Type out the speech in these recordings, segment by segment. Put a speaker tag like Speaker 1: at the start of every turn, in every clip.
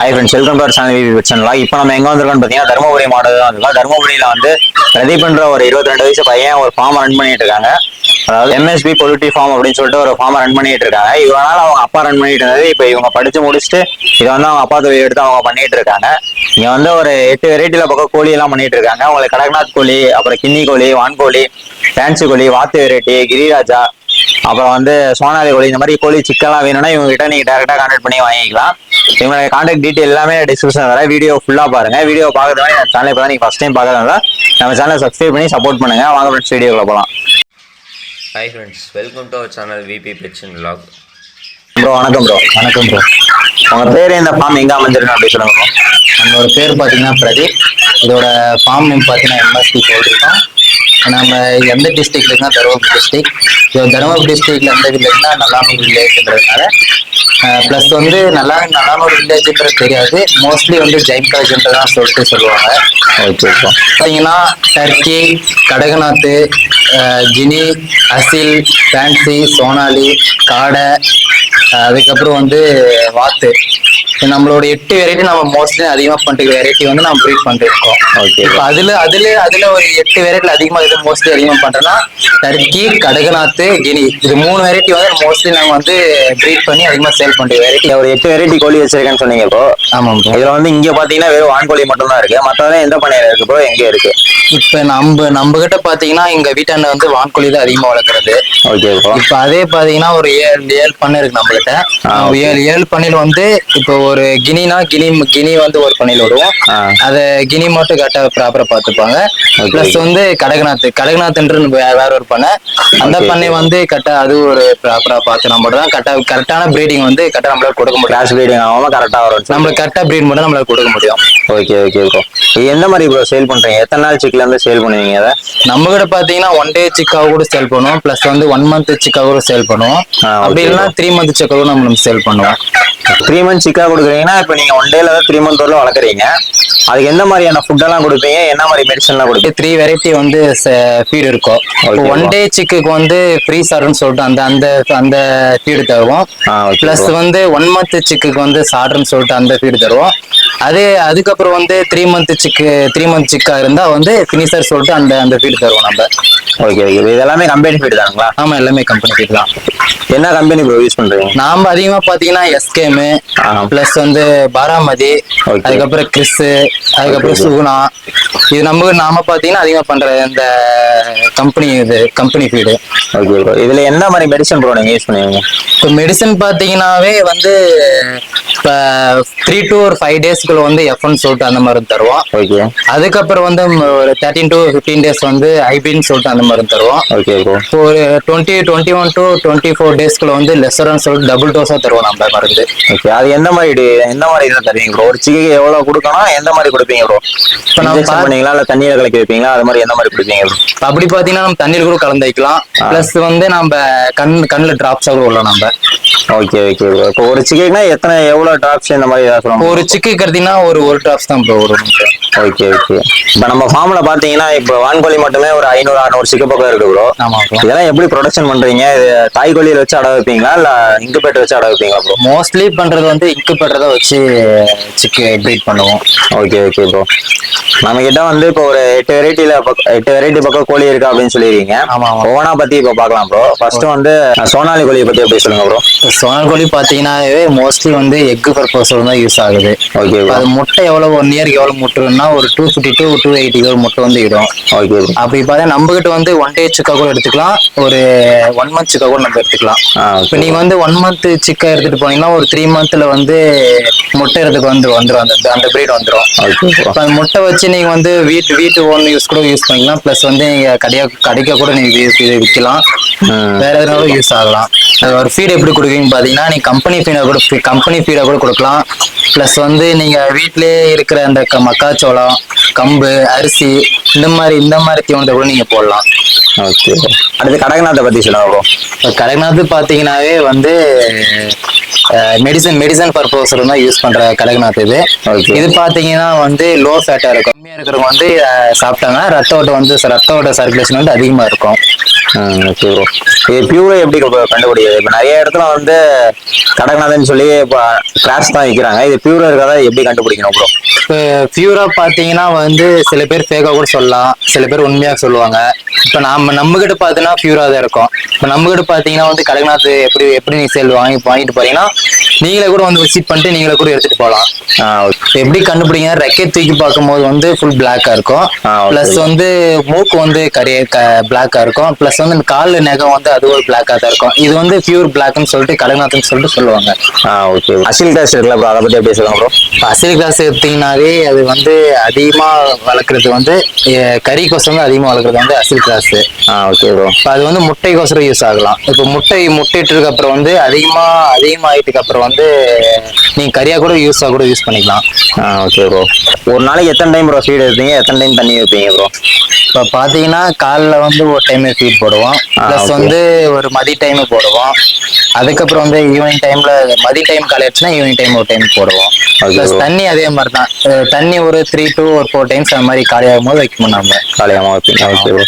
Speaker 1: Hi friends welcome to our VV இப்போ நம்ம எங்கே வந்திருக்கோம்னு பார்த்தீங்கன்னா தருமபுரி மாவட்டம் தான் இருக்கோம் தருமபுரியில வந்து பிரதீப்ன்ற ஒரு இருபத்தி ரெண்டு வயசு பையன் ஒரு ஃபார்ம் ரன் பண்ணிட்டு இருக்காங்க. அதாவது எம்எஸ்பி பொலிட்டி ஃபார்ம் அப்படின்னு சொல்லிட்டு ஒரு ஃபார்ம் ரன் பண்ணிட்டு இருக்காங்க. இவனால அவங்க அப்பா ரன் பண்ணிட்டு இருந்தது. இப்போ இவங்க படிச்சு முடிச்சுட்டு இதை வந்து அவங்க அப்பா தொழில் எடுத்து அவங்க பண்ணிட்டு இருக்காங்க. இங்க வந்து ஒரு எட்டு வெரைட்டியில் பக்கம் கோழி எல்லாம் பண்ணிட்டு இருக்காங்க. உங்களுக்கு கடக்நாத் கோழி அப்புறம் கின்னி கோழி வான்கோழி ஃபேன்சி கோழி வாத்து வெரைட்டி கிரிராஜா அப்புறம் வந்து சோனாலி கோழி இந்த மாதிரி கோழி சிக்கன்லாம் வேணும்னா இவங்க கிட்ட நீங்க டேரக்டா கான்டாக்ட் பண்ணி வாங்கிக்கலாம். இவங்களோட கான்டாக்ட் டீடைல் எல்லாமே டிஸ்கிரிப்ஷன் வர வீடியோ ஃபுல்லா பாருங்க. வீடியோ பார்க்கறது மாதிரி சேனல் இப்போ தான் நீங்க ஃபர்ஸ்ட் டைம் பார்க்கறதுனால நம்ம சேனலை சப்ஸ்கிரைப் பண்ணி சப்போர்ட் பண்ணுங்க. வாங்க ஃப்ரெண்ட்ஸ் வீடியோக்குள்ள போகலாம்
Speaker 2: hi friends welcome to our channel VP பெட்சன் vlog.
Speaker 1: Bro வணக்கம் ப்ரோ
Speaker 3: வணக்கம் ப்ரோ
Speaker 1: உங்க பேர் இந்த ஃபார்ம் எங்க அமைஞ்சிருக்கு அப்படி சொல்லுங்க.
Speaker 3: நம்மளோட பேர் பார்த்தீங்கன்னா பிரதீப். இதோட ஃபார்ம் நேம் பார்த்தீங்கன்னா எம்எஸ்டி போட்டிருக்கோம் நம்ம எந்த டிஸ்ட்ரிக்ட் இருக்குன்னா தருமபுரி டிஸ்ட்ரிக்ட் இது தருமபுரி டிஸ்ட்ரிக்ட்ல எந்த வில்லேஜ்னா நல்லாமூர் வில்லேஜ்ன்றதுனால ப்ளஸ் வந்து நல்லா நல்லாமூர் வில்லேஜ்ன்றது தெரியாது. மோஸ்ட்லி வந்து ஜெயின் காலேஜ்ன்றதான் சொல்லிட்டு சொல்லுவாங்க.
Speaker 1: ஓகே ப்ரோ
Speaker 3: பார்த்தீங்கன்னா turkey Kadaknath guinea Aseel fancy Sonali காடை அதுக்கப்புறம் வந்து வாத்து. நம்மளோட எட்டு வெரைட்டி நம்ம மோஸ்ட்லி அதிகமாக பண்ணிட்டு வெரைட்டி வந்து நம்ம ப்ரீட் பண்ணிருக்கோம்.
Speaker 1: Okay.
Speaker 3: இப்போ அதுல அதுல அதுல ஒரு எட்டு வெரைட்டில அதிகமாக இது மோஸ்ட்லி அதிகமாக பண்றோம்னா டர்க்கி கடகநாத்து கினி. இது மூணு வெரைட்டி வந்து மோஸ்ட்லி நாங்க வந்து ப்ரீட் பண்ணி அதிகமாக சேல் பண்ற வெரைட்டி
Speaker 1: ஒரு எட்டு வெரைட்டி கோழி வச்சிருக்கேன்னு சொன்னீங்க
Speaker 3: ஆமாம் bro.
Speaker 1: இதுல வந்து இங்க பாத்தீங்கன்னா வெறும் வான்கோழி மட்டும் தான் இருக்கு. மத்ததெல்லாம் எந்த பண்ணையில இருக்கு ப்ரோ எங்க இருக்கு?
Speaker 3: இப்ப நம்ம நம்ம கிட்ட பாத்தீங்கன்னா எங்க வீட்டாண்ட வந்து வான்கோழி தான் அதிகமா வளர்க்குறது.
Speaker 1: ஓகே
Speaker 3: இப்ப அதே பாத்தீங்கன்னா ஒரு ஏழு ஏழு பண்ணை இருக்கு
Speaker 1: okay.
Speaker 3: ஏழு ஏழு பண்ணையில வந்து இப்போ ஒரு கினினா கினி கினி வந்து ஒரு பண்ணையில விடுவோம். அத கினி மட்டும் கரெக்டா ப்ராப்பரா பாத்துப்பாங்க
Speaker 1: Okay.
Speaker 3: பிளஸ் வந்து கடகநாத் கடகநாத்ன்ற வேற ஒரு பண்ணை. அந்த பண்ணை.
Speaker 1: வந்து
Speaker 3: வந்து கரெக்டா அது ஒரு ப்ராப்பரா பார்த்து நம்ம தான் கரெக்டா கரெக்டான ப்ரீடிங் வந்து கரெக்டா நம்மளால கொடுக்க முடியும்.
Speaker 1: கிராஸ் ப்ரீடிங் ஆகாம கரெக்டா வரும்.
Speaker 3: நம்மளுக்கு கரெக்டா ப்ரீட் மட்டும் நம்மளால கொடுக்க முடியும்.
Speaker 1: ஓகே ஓகே ப்ரோ இது எந்த மாதிரி ப்ரோ சேல் பண்றீங்க? எத்தனை நாள் இருந்து சேல் பண்ணுவீங்க அதை
Speaker 3: நம்ம கிட்ட பாத்தீங்கன்னா ஒன் டே சிக்காவை கூட சேல் பண்ணுவோம். பிளஸ் வந்து ஒன் மந்த் சிக்காவை கூட சேல் பண்ணுவோம். அப்படி. இல்லைன்னா த்ரீ மந்த் சிக்காவை நம்ம சேல் பண்ணுவோம்.
Speaker 1: த்ரீ மந்த் சிக்கா கொடுக்குறீங்கன்னா இப்போ நீங்க ஒன் டேல தான் த்ரீ மந்த் வரல வளர்க்குறீங்க. அதுக்கு எந்த மாதிரியான ஃபுட் எல்லாம் கொடுப்பீங்க? என்ன மாதிரி மெடிசன்லாம் கொடுப்பீங்க?
Speaker 3: த்ரீ வெரைட்டி வந்து ஃபீட் இருக்கும். ஒன். டே சிக்குக்கு வந்து ஃப்ரீ சார்னு சொல்லிட்டு அந்த அந்த அந்த ஃபீடு தருவோம். பிளஸ் வந்து ஒன் மந்த் சிக்குக்கு வந்து சார்னு சொல்லிட்டு அந்த ஃபீடு தருவோம். அதே அதுக்கப்புறம் வந்து three month chick three month சிக்கா இருந்தா வந்து ஃபினிஷர் சொல்லிட்டு அந்த அந்த ஃபீடு தருவோம் நம்ம.
Speaker 1: ஓகே ஓகே இது எல்லாமே கம்பெனி ஃபீட் தானுங்களா?
Speaker 3: ஆமா எல்லாமே கம்பெனி ஃபீட் தான்.
Speaker 1: என்ன கம்பெனி ப்ரோ யூஸ் பண்றீங்க?
Speaker 3: நாம அதிகமா பாத்தீங்கன்னா எஸ்கேமு. பிளஸ் வந்து பாராமதி. அதுக்கப்புறம் கிறிஸ் அதுக்கப்புறம். சுகுணா இது நம்ம நாம பாத்தீங்கன்னா அதிகமா பண்ற இந்த கம்பெனி இது கம்பெனி ஃபீடு
Speaker 1: ஓகே ப்ரோ இதுல என்ன மாதிரி மெடிசன் ப்ரோ நீங்க யூஸ் பண்ணுவீங்க?
Speaker 3: இப்போ மெடிசன் பார்த்தீங்கன்னாவே வந்து இப்போ த்ரீ டு ஒரு ஃபைவ் டேஸ்க்குள்ள வந்து எஃப்னு சொல்லிட்டு அந்த மருந்து தருவோம்.
Speaker 1: ஓகே
Speaker 3: அதுக்கப்புறம் வந்து ஒரு தேர்ட்டின் டு ஃபிஃப்டீன் டேஸ் வந்து ஐபின்னு சொல்லிட்டு அந்த மருந்து தருவோம்.
Speaker 1: ஓகே
Speaker 3: இப்போ ஒரு twenty twenty one to twenty four டேஸ்க்குள்ள வந்து லெசரன்னு சொல்லிட்டு டபுள் டோஸாக தருவோம் நம்ம மருந்து.
Speaker 1: ஓகே அது எந்த மாதிரி எந்த மாதிரி இதில் தருவீங்க ப்ரோ ஒரு சிக்கைக்கு எவ்வளவு கொடுக்கணும் எந்த மாதிரி கொடுப்பீங்க ப்ரோ இப்போ
Speaker 3: நம்ம
Speaker 1: பண்ணீங்களா இல்ல தண்ணியில கலக்கி வைப்பீங்களா? அது மாதிரி எந்த மாதிரி கொடுப்பீங்க ப்ரோ
Speaker 3: அப்படி பார்த்தீங்கன்னா நம்ம தண்ணீர் கூட கலந்து வைக்கலாம். ப்ளஸ் வந்து நம்ம கண் கண்ணில் ட்ராப்ஸாக கூட விடலாம் நம்ம.
Speaker 1: ஓகே ஓகே ப்ரோ இப்போ ஒரு சிக்கைக்குனா எத்தனை எவ்வளவு ட்ராப்ஸ் இந்த மாதிரி ஏதாவது சொல்லுவாங்க
Speaker 3: ஒரு சிக்கு கருதினா ஒரு ஒரு ட்ராப்ஸ் தான் ப்ரோ வரும்
Speaker 1: ஓகே ஓகே இப்போ நம்ம ஃபார்ம்ல பாத்தீங்கன்னா இப்போ வான்கோழி மட்டுமே ஒரு ஐநூறு அறுநூறு சிக்க பக்கம் இருக்கு ப்ரோ
Speaker 3: ஆமாம் ப்ரோ
Speaker 1: இதெல்லாம் எப்படி ப்ரொடக்ஷன் பண்றீங்க? இது தாய் கோழியில வச்சு அடை வைப்பீங்களா? இல்ல இங்குபேட்டர் வச்சு அடை வைப்பீங்களா ப்ரோ
Speaker 3: மோஸ்ட்லி பண்றது வந்து இங்கு பண்றத வச்சு சிக்கு ப்ரீட் பண்ணுவோம்.
Speaker 1: ஓகே ஓகே ப்ரோ நம்ம கிட்ட வந்து இப்போ ஒரு எட்டு வெரைட்டில எட்டு வெரைட்டி பக்கம் கோழி இருக்கு அப்படின்னு சொல்லிருக்கீங்க. ஒவ்வொன்றா பத்தி இப்போ பார்க்கலாம் ப்ரோ ஃபர்ஸ்ட் வந்து சோனாலி கோழியை பத்தி எப்படி சொல்லுங்க ப்ரோ
Speaker 3: சோனல் கோழி பாத்தீங்கன்னாவே மோஸ்ட்லி வந்து எக் பர்பஸ் தான் யூஸ் ஆகுது.
Speaker 1: ஓகே
Speaker 3: அது முட்டை எவ்வளவு ஒன் இயர்க்கு எவ்வளவு முட்டைன்னா ஒரு two fifty to two eighty ஒரு முட்டை வந்து இடும்.
Speaker 1: ஓகே
Speaker 3: அப்படி பார்த்தா நம்ம கிட்ட வந்து ஒன் டே சிக்கா கூட எடுத்துக்கலாம். ஒரு ஒன் மந்த் சிக்கா கூட நம்ம எடுத்துக்கலாம். இப்போ நீங்க வந்து ஒன் மந்த் சிக்கா எடுத்துட்டு போனீங்கன்னா ஒரு த்ரீ மந்த்ல வந்து முட்டைறதுக்கு வந்து வந்துடும் அந்த அந்த பிரீட் வந்துடும் அந்த முட்டை வச்சு நீங்க வந்து வீட்டு வீட்டு ஓன் யூஸ் கூட யூஸ் பண்ணிக்கலாம். ப்ளஸ் வந்து நீங்க கடையா கடைக்க கூட நீங்க விற்கலாம். வேற எதுனாலும் யூஸ் ஆகலாம். ஒரு ஃபீட் எப்படி கொடுக்குறீங்க பாத்தீங்கன்னா நீங்க கம்பெனி ஃபீடை கூட கம்பெனி ஃபீடை கூட கொடுக்கலாம். ப்ளஸ் வந்து நீங்க வீட்டிலேயே இருக்கிற அந்த க- மக்காச்சோளம் கம்பு அரிசி இந்த மாதிரி இந்த மாதிரி தீவனத்தை கூட நீங்க போடலாம்.
Speaker 1: ஓகே. அடுத்து கடகநாத்தை பத்தி சொல்லுங்க ப்ரோ
Speaker 3: இப்போ கடகநாத்து பார்த்தீங்கன்னாவே வந்து மெடிசன் மெடிசன் பர்பஸ் தான் யூஸ் பண்ற கடகநாத் இது. இது பாத்தீங்கன்னா வந்து லோ ஃபேட்டா இருக்கும். கம்மியா இருக்கிறவங்க வந்து சாப்பிட்டாங்கன்னா ரத்த ஓட்டம் வந்து ரத்த ஓட்ட சர்க்குலேஷன் வந்து அதிகமா இருக்கும்.
Speaker 1: இது பியூரை எப்படி கண்டுபிடிக்கிறது? இப்போ நிறைய இடத்துல வந்து கடகநாதன் சொல்லி இப்போ கிராஸ் தான் விற்கிறாங்க இது பியூரா இருக்கிறதா எப்படி கண்டுபிடிக்கணும் ப்ரோ
Speaker 3: இப்போ பியூரா பாத்தீங்கன்னா வந்து சில பேர் ஃபேக்கா கூட சொல்லலாம். சில பேர் உண்மையா சொல்லுவாங்க. இப்போ நம்ம நம்ம கிட்ட பார்த்தீங்கன்னா பியூரா தான் இருக்கும். இப்போ நம்ம கிட்ட பாத்தீங்கன்னா வந்து கடகநாத் எப்படி எப்படி நீ சேல் வாங்கி வாங்கிட்டு போறீங்கன்னா நீங்களே கூட வந்து விசிட் பண்ணிட்டு நீங்களே கூட எடுத்துட்டு போகலாம் எப்படி கண்டுபிடிங்க? ரெக்கெட் தூக்கி பார்க்கும்போது வந்து ஃபுல் பிளாக்கா இருக்கும். பிளஸ் வந்து மூக்கு வந்து கரிய பிளாக்கா இருக்கும். பிளஸ் வந்து கால்ல நகம் வந்து அது ஒரு பிளாக்கா தான் இருக்கும். இது வந்து பியூர் பிளாக்னு சொல்லிட்டு கடகநாத்னு சொல்லிட்டு சொல்லுவாங்க.
Speaker 1: ஓகே அசில் கிளாஸ் இருக்குல்ல ப்ரோ அதை எப்படி சொல்லுங்க ப்ரோ
Speaker 3: அசில் கிளாஸ் எடுத்தீங்கன்னாவே அது வந்து அதிகமா வளர்க்குறது வந்து அஹ், கறிக்கோசம் வந்து அதிகமா வளர்க்குறது வந்து அசில் கிளாஸ்
Speaker 1: ஆ ஓகே ப்ரோ
Speaker 3: இப்போ அது வந்து முட்டைக்கோசரம் யூஸ் ஆகலாம். இப்போ முட்டை முட்டையிட்டதுக்கு அப்புறம் வந்து அதிகமா அதிகமாயிட்டுக்கு அப்புறம் வந்து நீங்க கறியா கூட யூஸ் கூட யூஸ் பண்ணிக்கலாம்.
Speaker 1: ஆ ஓகே ப்ரோ ஒரு நாளைக்கு எத்தனை டைம் ப்ரோ ஃபீட் எடுப்பீங்க? எத்தனை டைம் தண்ணி வைப்பீங்க ப்ரோ
Speaker 3: இப்போ பார்த்தீங்கன்னா காலைல வந்து ஒரு டைம் ஃபீட் போடுவோம். ப்ளஸ். வந்து ஒரு மதிய டைம் போடுவோம். அதுக்கப்புறம் வந்து ஈவினிங் டைம்ல மதிய டைம் காலையாச்சுன்னா ஈவினிங் டைம் ஒரு டைம் போடுவோம். ப்ளஸ். தண்ணி அதே மாதிரி தான் தண்ணி ஒரு த்ரீ to ஒரு ஃபோர் டைம்ஸ் அந்த மாதிரி காலியாகும் போது வைக்கணும் நம்ம
Speaker 1: வைப்பீங்க. ஓகே ப்ரோ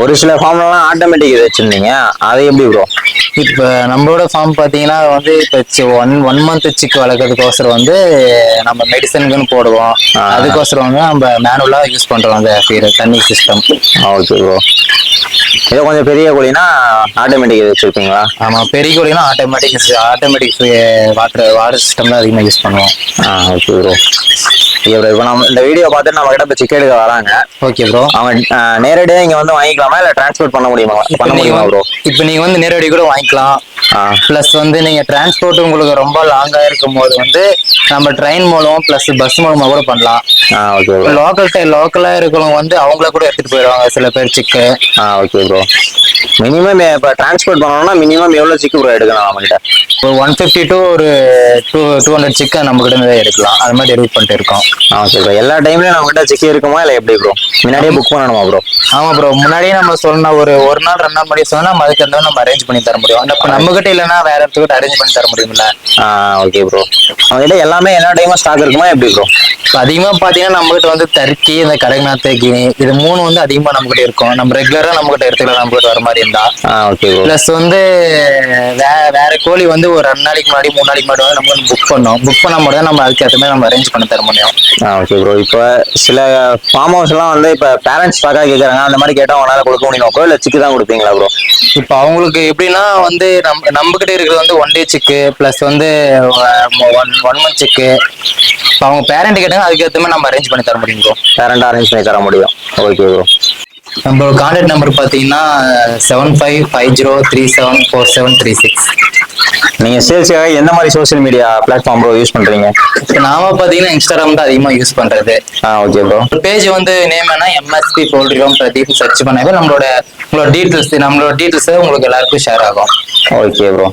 Speaker 1: ஒரு சில ஃபார்ம்லாம் ஆட்டோமேட்டிக் இது வச்சுருந்தீங்க. அது எப்படி ப்ரோ
Speaker 3: இப்போ நம்மளோட ஃபார்ம் பார்த்தீங்கன்னா வந்து இப்போ ஒன் ஒன் மந்த் சிக்கு வளர்க்கறதுக்கோசரம் வந்து நம்ம மெடிசனுக்குன்னு போடுவோம். அதுக்கோசரம் வந்து நம்ம மேனுவலாக யூஸ் பண்ணுறோம் அந்த feed, தண்ணி சிஸ்டம்
Speaker 1: ஓகே ப்ரோ இதே கொஞ்சம் பெரிய கோழினா ஆட்டோமேட்டிக் இது வச்சுருப்பீங்களா?
Speaker 3: ஆமாம் பெரிய கோழினா automatic automatic water water system தான் அதிகமாக யூஸ் பண்ணுவோம்.
Speaker 1: ஆ ஓகே ப்ரோ ஓகே ப்ரோ இப்போ நம்ம இந்த வீடியோ பார்த்துட்டு நம்ம கிட்ட இப்போ சிக்கன் எடுக்க வராங்க.
Speaker 3: ஓகே ப்ரோ
Speaker 1: அவங்க நேரடியாக இங்கே வந்து வாங்கிக்கலாமா? இல்லை டிரான்ஸ்போர்ட் பண்ண முடியுமா? பண்ண முடியுமா ப்ரோ
Speaker 3: இப்போ நீங்க வந்து நேரடி கூட வாங்கிக்கலாம். ப்ளஸ் வந்து நீங்க டிரான்ஸ்போர்ட் உங்களுக்கு ரொம்ப லாங்கா இருக்கும் போது வந்து நம்ம ட்ரெயின் மூலம் ப்ளஸ் பஸ் மூலமா கூட பண்ணலாம்.
Speaker 1: ஓகே
Speaker 3: லோக்கல் லோக்கலா இருக்கிறவங்க வந்து அவங்கள கூட எடுத்துட்டு போயிடுவாங்க சில பேர் சிக்கு
Speaker 1: ஆ ஓகே ப்ரோ மினிமம் இப்போ டிரான்ஸ்போர்ட் பண்ணணும்னா மினிமம் எவ்வளோ சிக்கு ப்ரோ எடுக்கணும் நம்மகிட்ட?
Speaker 3: ஒரு ஒன் ஃபிஃப்டி டு ஒரு டூ டூ ஹண்ட்ரட் சிக்கன் நம்ம கிட்ட இருந்து எடுக்கலாம். அது மாதிரி எடுத்து பண்ணிட்டு இருக்கோம்.
Speaker 1: ஆ ஓகே ப்ரோ எல்லா டைம்லயும் நம்மகிட்ட சிக்கி இருக்குமா இல்லை எப்படி ப்ரோ முன்னாடியே புக் பண்ணணுமா ப்ரோ
Speaker 3: ஆமா ப்ரோ முன்னாடியே நம்ம சொன்ன ஒரு ஒரு நாள் ரெண்டு நாள் முன்னாடி சொன்னா நம்ம அதுக்கு நம்ம அரேஞ்ச் பண்ணி தர முடியும். இப்போ நம்ம கிட்ட இல்லைன்னா வேற இடத்துக்கிட்ட அரேஞ்ச் பண்ணி தர முடியும்ல.
Speaker 1: ஆ ஓகே ப்ரோ அவங்ககிட்ட எல்லாமே எல்லா டைமும் ஸ்டாக் இருக்குமா எப்படி ப்ரோ
Speaker 3: இப்போ அதிகமா பாத்தீங்கன்னா நம்ம கிட்ட வந்து டர்க்கி இந்த கடகநாத் கினி இது மூணு வந்து அதிகமா நம்ம கிட்ட இருக்கும். நம்ம ரெகுலரா நம்ம கிட்ட எடுத்துக்கலாம். நம்ம கிட்ட வர மாதிரி இருந்தா.
Speaker 1: ஓகே
Speaker 3: பிளஸ் வந்து வே வேற கோழி வந்து ஒரு ரெண்டு நாளைக்கு முன்னாடி மூணு நாளைக்கு முன்னாடி வந்து நம்ம வந்து புக் பண்ணோம். புக் பண்ணா மட்டும் தான் நம்ம அதுக்கு ஏற்ற மாதிரி நம்ம அரேஞ்ச் பண்ணி தர முடியும்.
Speaker 1: ஆ ஓகே ப்ரோ இப்போ சில ஃபார்ம் ஹவுஸ் எல்லாம் வந்து இப்போ பேரண்ட்ஸ் ஸ்டாக்காக கேட்குறாங்க அந்த மாதிரி கேட்டால் உங்களால் கொடுக்க முடியுமா இல்லை சிக்கு தான் கொடுப்பீங்களா ப்ரோ
Speaker 3: இப்போ அவங்களுக்கு எப்படின்னா வந்து நம்ம நம்ம கிட்ட இருக்கிறது வந்து ஒன் டே சிக்கு பிளஸ் வந்து ஒன் ஒன் மந்த் சிக்கு இப்போ அவங்க பேரண்ட் கேட்டாங்க அதுக்கு ஏற்ற மாதிரி நம்ம அரேஞ்ச் பண்ணி தர முடியும் ப்ரோ
Speaker 1: பேரண்ட் அரேஞ்ச் பண்ணி தர முடியும். ஓகே ப்ரோ
Speaker 3: நம்மளோட கான்டாக்ட் நம்பர் பார்த்தீங்கன்னா seven five five zero three seven four seven three six
Speaker 1: நீங்கள் சேல்ஸுக்காக எந்த மாதிரி social media platform bro use பண்ணுறீங்க
Speaker 3: இப்போ நாம பார்த்தீங்கன்னா இன்ஸ்டாகிராம் தான் அதிகமாக யூஸ் பண்ணுறது
Speaker 1: ஆ ஓகே ப்ரோ
Speaker 3: பேஜ் வந்து நேம் என்ன? எம்எஸ்பி போல்ட்ரிகம் பிரதீப் சர்ச் பண்ணாவே நம்மளோட உங்களோட டீட்டெயில்ஸ் நம்மளோட டீட்டெயில்ஸ் உங்களுக்கு எல்லாருக்கும் ஷேர் ஆகும்.
Speaker 1: Okay bro